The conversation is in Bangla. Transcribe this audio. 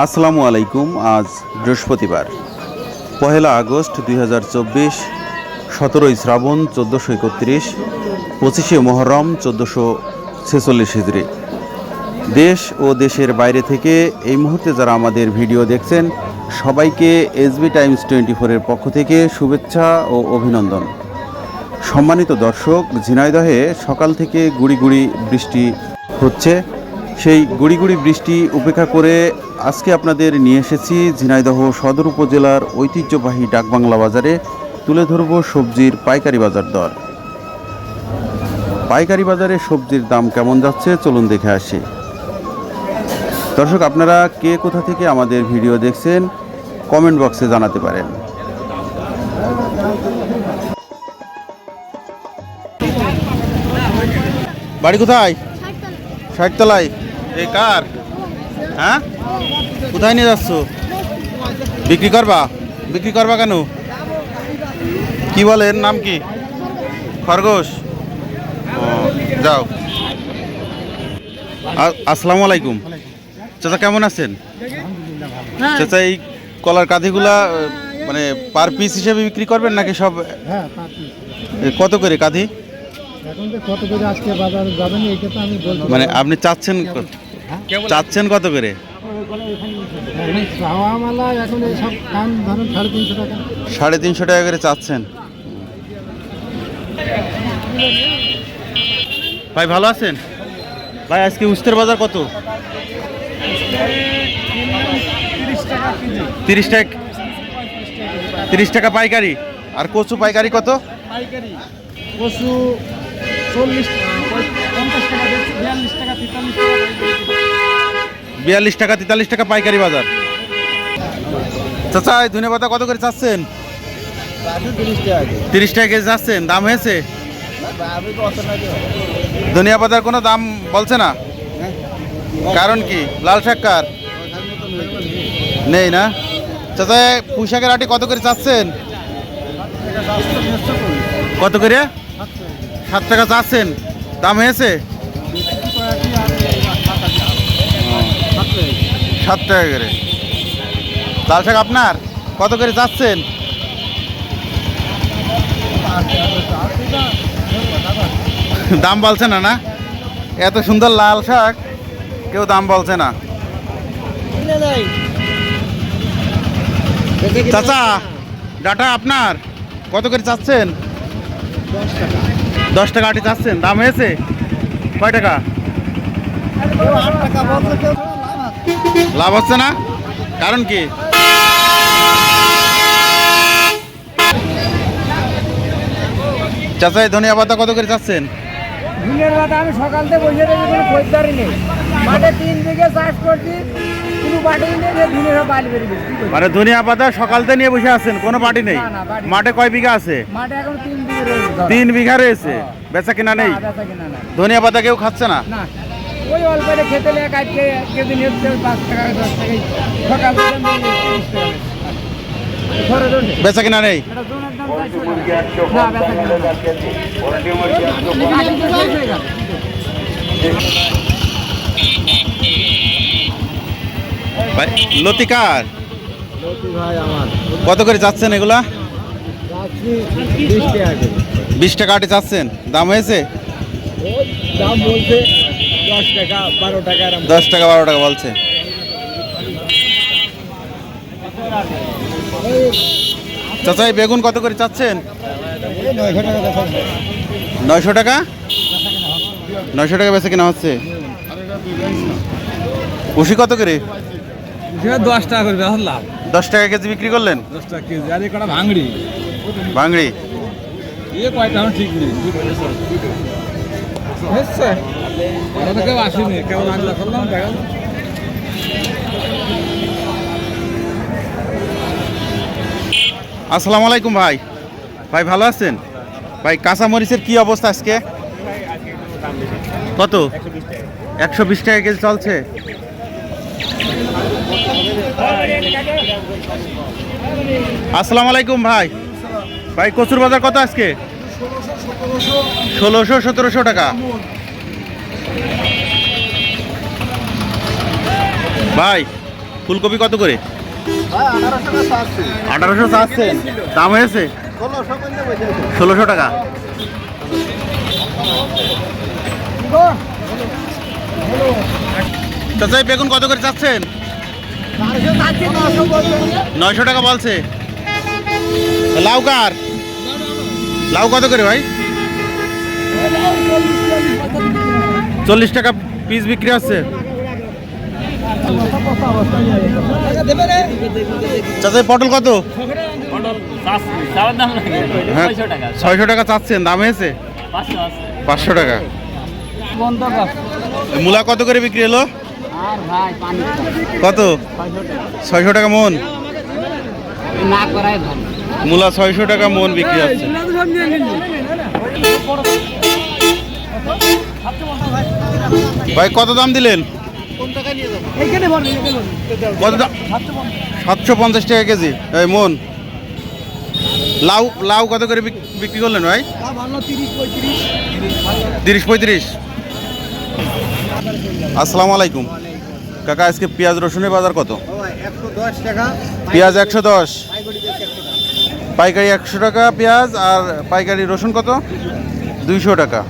আসসালামু আলাইকুম, আজ বৃহস্পতিবার, পহেলা আগস্ট দুই হাজার চব্বিশ, সতেরোই শ্রাবণ চোদ্দোশো একত্রিশ, পঁচিশে মহরম চোদ্দোশো ছেচল্লিশ হিজড়ি দেশ ও দেশের বাইরে থেকে এই মুহূর্তে যারা আমাদের ভিডিও দেখছেন, সবাইকে এসবি টাইমস টোয়েন্টি ফোরের পক্ষ থেকে শুভেচ্ছা ও অভিনন্দন। সম্মানিত দর্শক, ঝিনাইদহে সকাল থেকে গুড়ি গুড়ি বৃষ্টি হচ্ছে। সেই গুড়ি গুড়ি বৃষ্টি উপেক্ষা করে আজকে আপনাদের নিয়ে এসেছি ঝিনাইদহ সদর উপজেলার ঐতিহ্যবাহী ডাকবাংলা বাজারে তুলে ধরব সবজির পাইকারি বাজার দর। পাইকারি বাজারে সবজির দাম কেমন যাচ্ছে চলুন দেখে আসি। দর্শক আপনারা কে কোথা থেকে আমাদের ভিডিও দেখছেন কমেন্ট বক্সে জানাতে পারেন। বাড়ি কোথায়? ষাটতলায়? এই কার? হ্যাঁ? কোথায় নিয়ে যাচ্ছ? বিক্রি করবা? বিক্রি করবা কেন? কি বলেন নাম কি? খরগোশ? ও, যাও। আসসালামু আলাইকুম। চাচা কেমন আছেন? চাচা এই কলার কাঁধিগুলা মানে পার পিস হিসেবে বিক্রি করবেন নাকি সব? হ্যাঁ এ, কত করে কাঁধি? মানে আপনি চাচ্ছেন চাচ্ছেন কত করে? সাড়ে তিনশো টাকা করে চাচ্ছেন। ভাই, ভালো আছেন? ভাই, আজকে উস্তের বাজার কত? তিরিশ টাকা তিরিশ টাকা পাইকারি। আর কচু পাইকারি কত? পাইকারি পশু চল্লিশ টাকা বিয়াল্লিশ টাকা, তেতাল্লিশ টাকা পাইকারি বাজার। চাচা ধনে পাতা কত করে চাচ্ছেন? তিরিশ টাকা কেজি চাচ্ছেন, দাম হয়েছে? ধনিয়া পাতার কোনো দাম বলছে না? কারণ কি? লাল শাক কার? নেই না? চাচা পুঁশাকের আটি কত করে চাচ্ছেন? কত করে? সাত টাকা চাচ্ছেন, দাম হয়েছে? সাত টাকা করে। লাল শাক আপনার? কত করে চাচ্ছেন? দাম বলছে না না? এত সুন্দর লাল শাক, কেউ দাম বলছে না। চাচা, ডাটা আপনার? কত করে চাচ্ছেন? দশ টাকা আটি চাচ্ছেন, দাম হয়েছে? কয় টাকা? লাভ হচ্ছে না? কারণ কি? চাচা এই ধনিয়া পাতা কত করে চাচ্ছেন? দিনের বেলা আমি সকাল থেকে বসে রয়েছি কোনো খরিদ্দারই নেই। মাঠে তিন বিঘে চাষ করছি? মানে ধনিয়া পাতা সকালতে নিয়ে বসে আছেন কোনো পার্টি নেই? মাঠে কয় বিঘা আছে? তিন বিঘে রয়েছে বেচা কিনা নেই। ধনিয়া পাতা কেউ খাচ্ছে না। ওই অল্প করে খেতে লেগে কাটকে কেজি নিচ্ছে পাঁচ টাকা দশ টাকা সকাল বেচি। কিনা নেই? এটা। ভাই, লতিকার কত করে চাচ্ছেন এগুলা? বিশ টাকা করে। বিশ টাকা আটি চাচ্ছেন। দাম হয়েছে? দাম বলছে দশ টাকা বারো টাকা বলছে। চাচা এই বেগুন কত করে চাচ্ছেন? নয়শো টাকা? নয়শো টাকা নয়শো কেনা হচ্ছে? উশি কত করে? সেটা দশ টাকা করে লাভ দশ টাকা কেজি বিক্রি করলেন? দশ টাকা কেজি। আর কটা ভাঙড়ি। এ কয়টা ঠিক নেই। হচ্ছে ওরা তো কেউ আসেনি কেমন আনলা করলাম দেখা আসসালামু আলাইকুম ভাই। ভাই ভালো আছেন? ভাই কাঁচামরিচের কি অবস্থা আজকে? কত? একশো বিশ টাকা কেজি চলছে। আসসালামু আলাইকুম ভাই। ভাই কচুর বাজার কত আজকে? ষোলোশো, সতেরোশো টাকা। ভাই, ফুলকপি কত করে? আঠারোশো চাচ্ছেন দাম হয়েছে? ষোলোশো টাকা। চাচা, এই বেগুন কত করে চাচ্ছেন? নয়শো টাকা বলছে। লাউ কার? লাউ কত করে ভাই? চল্লিশ টাকা পিস বিক্রি হচ্ছে। পটল কত? হ্যাঁ ছয়শো টাকা। চাচ্ছেন দাম হয়েছে? পাঁচশো টাকা। মূলা কত করে বিক্রি হলো? আর ভাই পানি। কত? ছয়শো টাকা মন। না করাই ভালো। মূলা ছয়শো টাকা মন বিক্রি হচ্ছে। ভাই কত দাম দিলেন? কত দাম? সাতশো পঞ্চাশ টাকা কেজি। এই মন। লাউ লাউ কত করে বিক- বিক্রি করলেন ভাই? তিরিশ পঁয়ত্রিশ। তিরিশ পঁয়ত্রিশ আসসালামু আলাইকুম। কাকা আজকে পেঁয়াজ রসুনের বাজার কত? একশো দশ টাকা। পেঁয়াজ একশো দশ। পাইকারি একশো টাকা পেঁয়াজ আর পাইকারি রসুন কত? দুইশো টাকা।